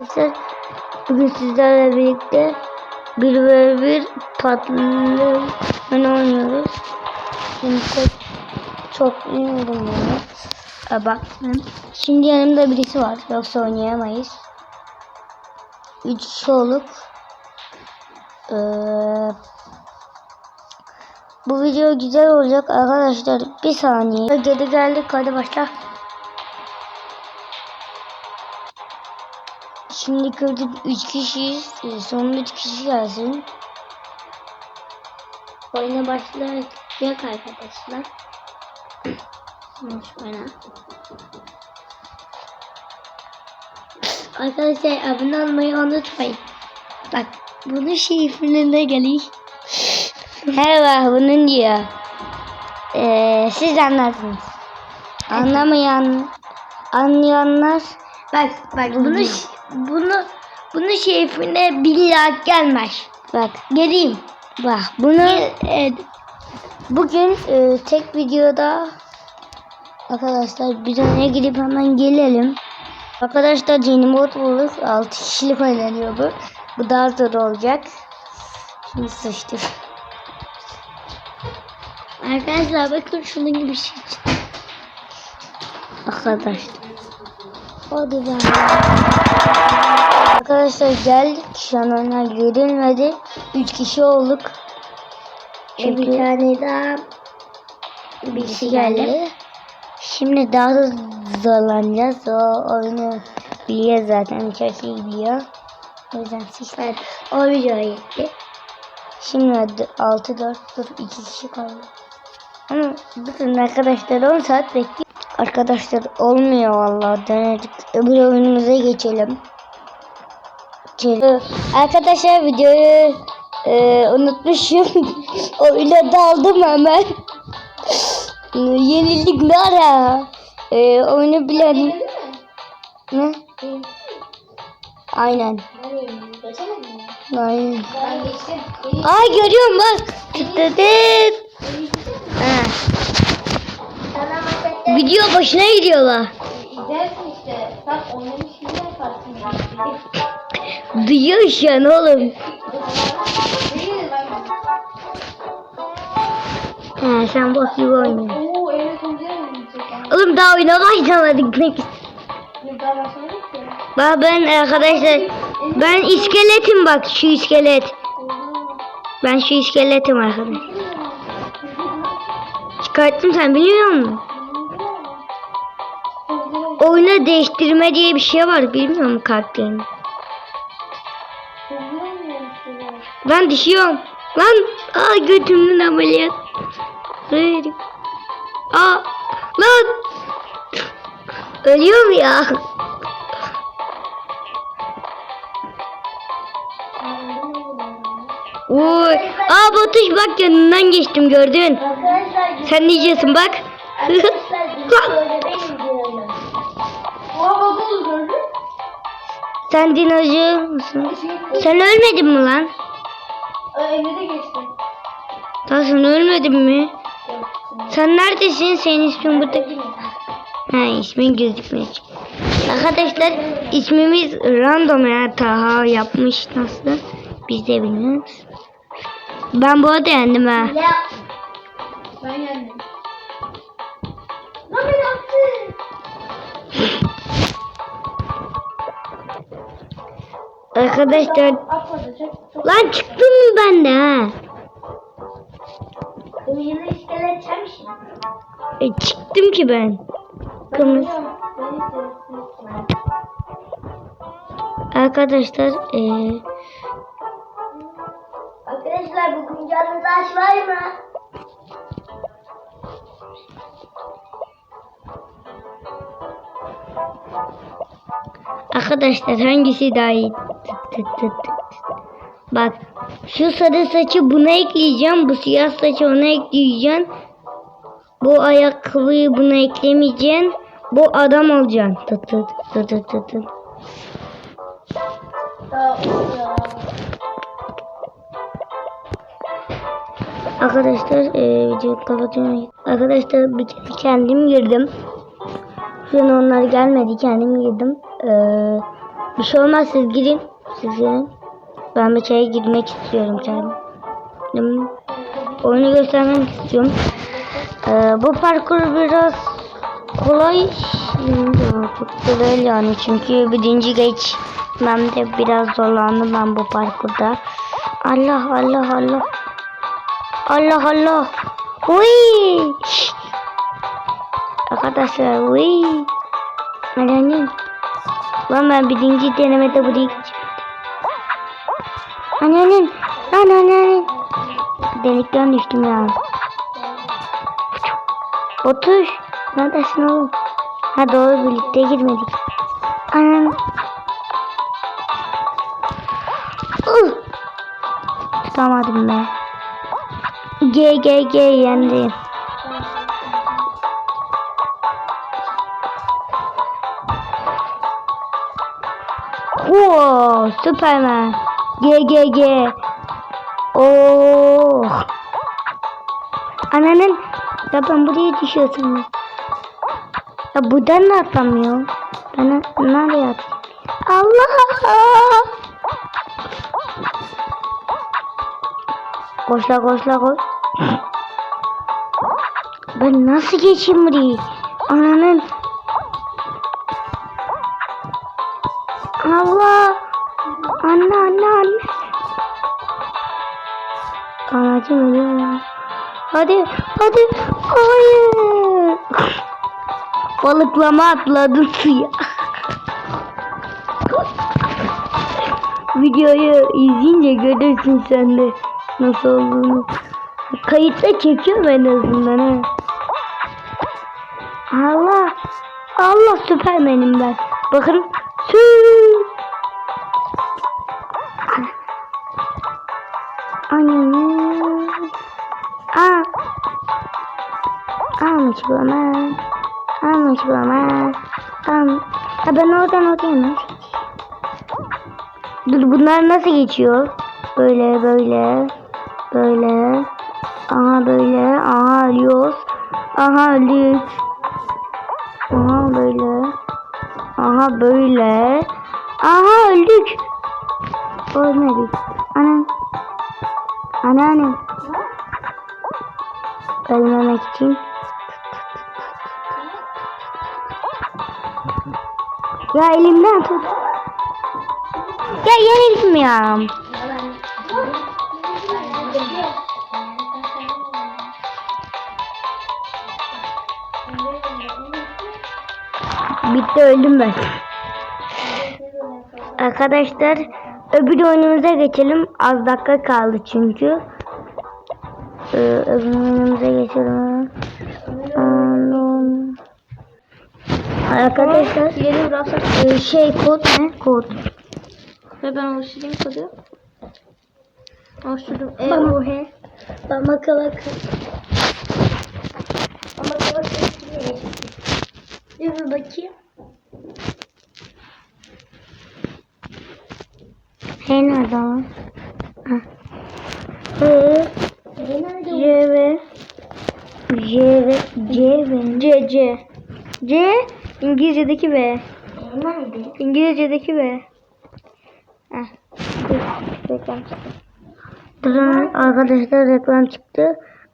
Arkadaşlar bugün sizlerle birlikte bir ve bir tatlı oynuyoruz. Şimdi çok, çok bilmiyorum yani. Ha, baktım. Şimdi yanımda birisi var. Yoksa oynayamayız. Üç kişi olup bu video güzel olacak arkadaşlar. Bir saniye. Geri geldik. Hadi başla. Şimdi gördük 3 kişiyiz. Ee, Son 3 kişi gelsin. Oyuna başlayacak arkadaşlar. Oyna. Arkadaşlar abone olmayı unutmayın. Bak bunun şifrine geliyor. Merhaba bunun diyor. Ee, siz anlarsınız. Anlamayan anlayanlar bak bak bunu bunu bunu şerifine billah gelmez. Bak geleyim. Bak bunu e, bugün e, tek videoda arkadaşlar bir tane gidip hemen gelelim. Arkadaşlar yeni mod bulduk. 6 kişilik oynanıyor bu. Bu daha zor olacak. Şimdi sıçtık. Arkadaşlar bakın şunun gibi şey çıktı. Arkadaşlar. Hadi ben. Arkadaşlar geldik. Şu an onlar görülmedi. 3 kişi olduk. Çünkü bir tane daha birisi geldi. Şimdi daha da zorlanacağız. O oyunu biliyor zaten. Çok iyi biliyor. O yüzden sizler o videoya gitti. Şimdi 6 4 dur 2 kişi kaldı. Ama bakın arkadaşlar 10 saat bekliyor. Arkadaşlar olmuyor vallahi denedik. Öbür oyunumuza geçelim. Arkadaşlar videoyu e, unutmuşum. Oyuna daldım hemen. Yenildik ne ara? E, oyunu bilen... Ne? Aynen. Aynen. Ay görüyorum bak. Tıkladık. Ha. Video başına gidiyorlar. Gidersin işte. Bak oynamış gibi yaparsın. Duyuyor şu an oğlum. He sen bak gibi oynuyorsun. Oo evet. Oğlum daha oyuna başlamadık. Ne? Bak ben arkadaşlar ben iskeletim bak şu iskelet. Ben şu iskeletim arkadaşlar. Çıkarttım sen biliyor musun? Oyuna değiştirme diye bir şey var bilmiyor musun karakterini? Ben düşüyorum. Lan aa götümden ameliyat. Hayır. Aa lan. Ölüyorum ya. Oy. Aa Batuş bak yanından geçtim gördün. Sen ne diyeceksin bak. böyle Sen dinozor musun? Sen ölmedin mi lan? Emre de geçti. Lan sen ölmedin mi? Sen neredesin? Senin ismin burada. Ha ismin gözükmüyor. Arkadaşlar ismimiz random ya Taha yapmış nasıl? Biz de bilmiyoruz. Ben bu arada yendim ha. Ben yendim. Arkadaşlar lan çıktım mı ben de ha? İskelet. E, çıktım ki ben. Kırmızı. Arkadaşlar e, Arkadaşlar bugün canlı taş var mı? arkadaşlar hangisi daha iyi? Tıt tıt tıt. Bak şu sarı saçı buna ekleyeceğim. Bu siyah saçı ona ekleyeceğim. Bu ayakkabıyı buna eklemeyeceksin. Bu adam olacaksın. Tıt tıt tıt tıt tıt tıt. Arkadaşlar e, videoyu kapatıyorum. Arkadaşlar bir kere kendim girdim. Şu an onlar gelmedi kendim girdim. E, Bir şey olmaz siz girin. Siz girin. Ben bir şeye girmek istiyorum kendim. Oyunu göstermek istiyorum. Ee, bu parkur biraz kolay. Şimdi Çok değil yani çünkü birinci geçmemde biraz zorlandım ben bu parkurda. Allah Allah Allah. Allah Allah. Uy. Arkadaşlar uy. Anneannem. Lan ben birinci denemede buraya geçeceğim. Anneannem. Lan anneannem. Delikten düştüm ya. Otur. Neredesin oğlum? Ha doğru birlikte girmedik. Anam. Uh. Tutamadım be. G G G yendim. Oo, Superman. G G G. Oh. Ananın ya ben buraya düşüyorsun. Ya buradan da atlamıyor. Ben nereye at? Allah! Koşla koşla koş. Ben nasıl geçeyim burayı? Ananın. Ölüyor ya. Hadi hadi. Hayır. Balıklama atladı suya. Videoyu izleyince görürsün sen de nasıl olduğunu. Kayıtta çekiyorum en azından ha. Allah. Allah süpermenim ben. Bakın. Sü. Almış bana. Al. Ha ben oradan oraya Dur bunlar nasıl geçiyor? Böyle böyle. Böyle. Aha böyle. Aha ölüyoruz. Aha öldük. Aha böyle. Aha böyle. Aha öldük. Ölmedik. Anam. Anneannem. Ölmemek için. Ya elimden tut. Ya yere gitmiyorum. Bitti öldüm ben. Arkadaşlar öbür oyunumuza geçelim. Az dakika kaldı çünkü. Ee, öbür oyunumuza geçelim. Arkadaşlar Yeni burası. e, şey kod ne? Kod. Ve ben oluşturayım kodu. Oluşturdum. E Bak. U H. Ben bakalım. Ama bak Bir bir bakayım. Hey nerede lan? Ha. Hı. C ve C ve C ve C C. C İngilizce'deki V. Nerede? İngilizce'deki V. Heh. Dur, reklam çıktı. Arkadaşlar reklam çıktı.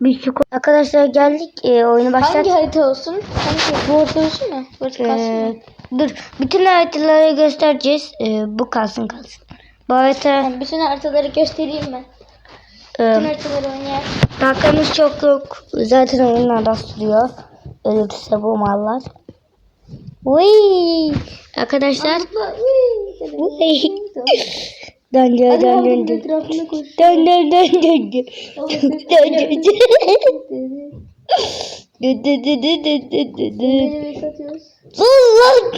Bir şu arkadaşlar geldik e, oyunu başlat. Hangi harita olsun? Hangi bu orta olsun mu? Burası kalsın mı? Ee, dur bütün haritaları göstereceğiz. Ee, bu kalsın kalsın. Bu harita Yani bütün haritaları göstereyim mi? Bütün e, haritaları oynayalım. dakikamız çok yok. Zaten oyunlarda sürüyor. Ölürse bu mallar. Oy. Arkadaşlar. Oy. Dön dön dön dön dön. Dön dön dön dön dön. Dön dön dön. Dö dö dö dö dö dö dö dö. Lan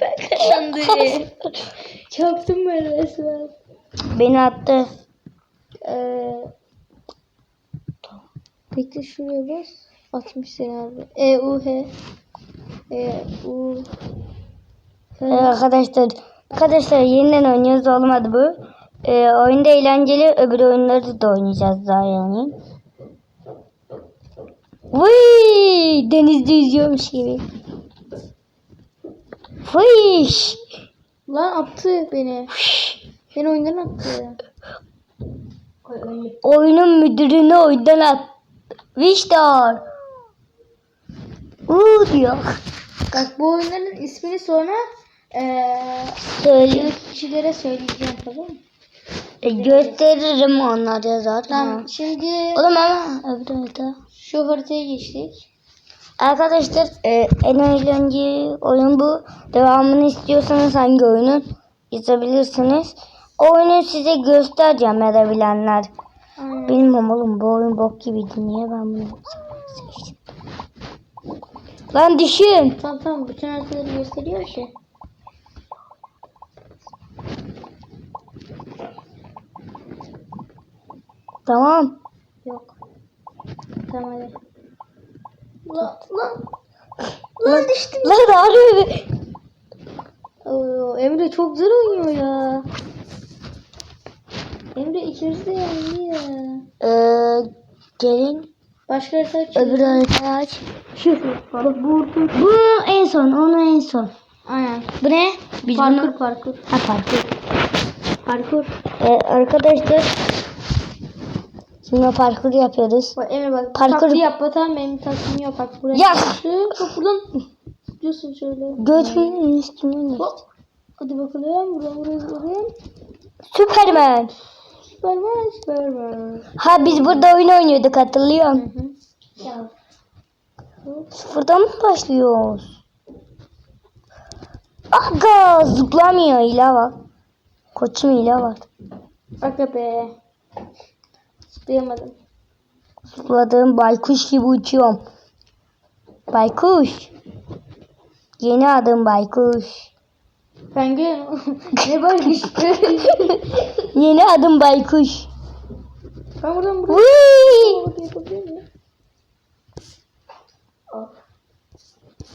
Ben kazandım. Çarptım böyle resmen. Beni attı. Ee, Bekle şuraya bas. 60 sene abi. E, U, H. E U. Ee, arkadaşlar arkadaşlar yeniden oynuyoruz olmadı bu. Ee, oyunda eğlenceli öbür oyunları da oynayacağız daha yani. Vıy denizde yüzüyormuş gibi. Fış. Lan attı beni. Beni oyundan attı. Oyunun müdürünü oyundan at. Victor. Uuu diyor. Bak bu oyunların ismini sonra eee Söyle. kişilere söyleyeceğim tamam mı? E, gösteririm onlara zaten. Tamam şimdi Oğlum ama öbür harita. şu haritaya geçtik. Arkadaşlar e, en eğlenceli oyun bu. Devamını istiyorsanız hangi oyunun yazabilirsiniz. O oyunu size göstereceğim edebilenler. Aynen. Bilmiyorum oğlum bu oyun bok gibiydi. Niye ben bunu seçtim? Lan düşün. Tamam tamam bütün haritaları gösteriyor ki. Tamam. Yok. Tamam hadi. Lan lan. Lan düştüm. Lan abi. Oo, Emre çok zor oynuyor ya. Emre de yendi ya. Ee, gelin Başka harita aç. öbür haritayı aç. Şu. Bu en son. Onu en son. Aynen. Bu ne? Biz Parkur bunu... parkur. Ha parkur. Parkur. Ee, arkadaşlar şimdi parkur yapıyoruz. Bak Emre bak. Parkur- Taktiği yap tamam benim taktiğim yok bak buraya. Ya! Şu, bak buradan gidiyorsun şöyle. Götünün üstüne. Hadi bakalım buradan buraya zıplayalım. Süpermen. Süperman Süperman. Ha biz burada oyun oynuyorduk hatırlıyor Hı musun? hı. Ya. Sıfırdan mı başlıyoruz? Aga zıplamıyor hile var. Koçum hile var. Aga be. Zıplayamadım. Zıpladığım baykuş gibi uçuyorum. Baykuş. Yeni adım baykuş. Penguen. ne işte. Yeni adım baykuş. ben buradan buraya.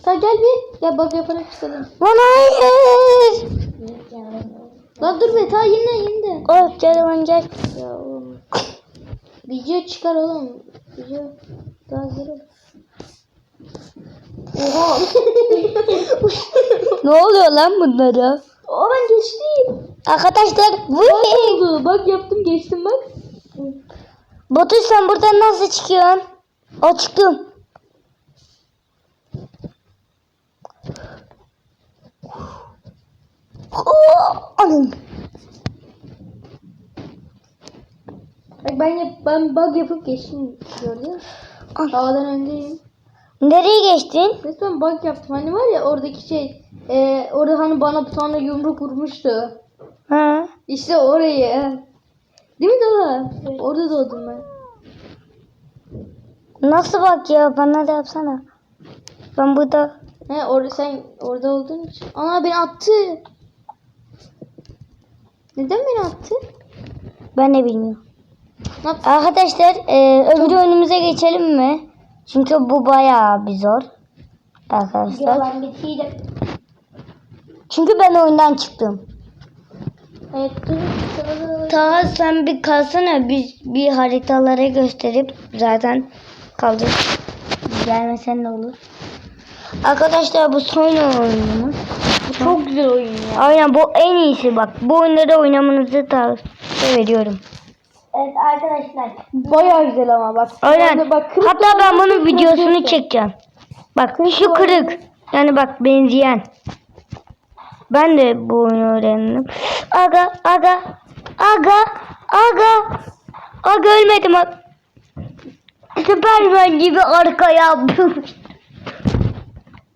Tamam gel bir. Gel bak yaparak çıkalım. Lan hayır. Lan dur be ta yeniden yeniden. Oh gel lan gel. Ya oğlum. Video çıkar oğlum. Video daha olur. Oha. Ne oluyor lan bunlara? Aa ben geçtim. Arkadaşlar bu Ne oldu? Bak yaptım geçtim bak. Batu sen buradan nasıl çıkıyorsun? O çıktım. Anam. Bak ben yap ben bug yapıp geçtim gördün. Havadan öndeyim. Nereye geçtin? Resmen bug yaptım. Hani var ya oradaki şey. E, orada hani bana bir tane yumruk vurmuştu. Ha. İşte orayı. Değil mi Dala? Orada doğdum ben. Nasıl bak ya bana da yapsana. Ben burada He orada sen orada olduğun için. Ana beni attı. Neden beni attı? ben de bilmiyorum. Ne yaptı? Arkadaşlar e, öbür oyunumuza geçelim mi? Çünkü bu bayağı bir zor. Arkadaşlar. bitirdim. Çünkü ben oyundan çıktım. Evet Taha sen bir kalsana biz bir haritalara gösterip zaten kaldık. Gelmesen ne olur? Arkadaşlar bu son oyunumuz. Çok güzel oyun ya. Aynen bu en iyisi bak. Bu oyunları oynamanızı tavsiye veriyorum. Evet arkadaşlar. Bayağı güzel ama bak. Aynen. Bak, kırık Hatta ben bunun videosunu kırık. çekeceğim. Bak şu kırık. Yani bak benzeyen. Ben de bu oyunu öğrendim. Aga aga aga aga aga ölmedim. Aga. Süpermen gibi arka yaptım.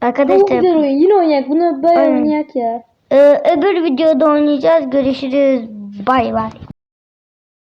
Çok Arkadaşlar güzel oyun. Yine oynayak. Bunu Aynen. oynayak ya. e, öbür videoda oynayacağız. Görüşürüz. Bay bay.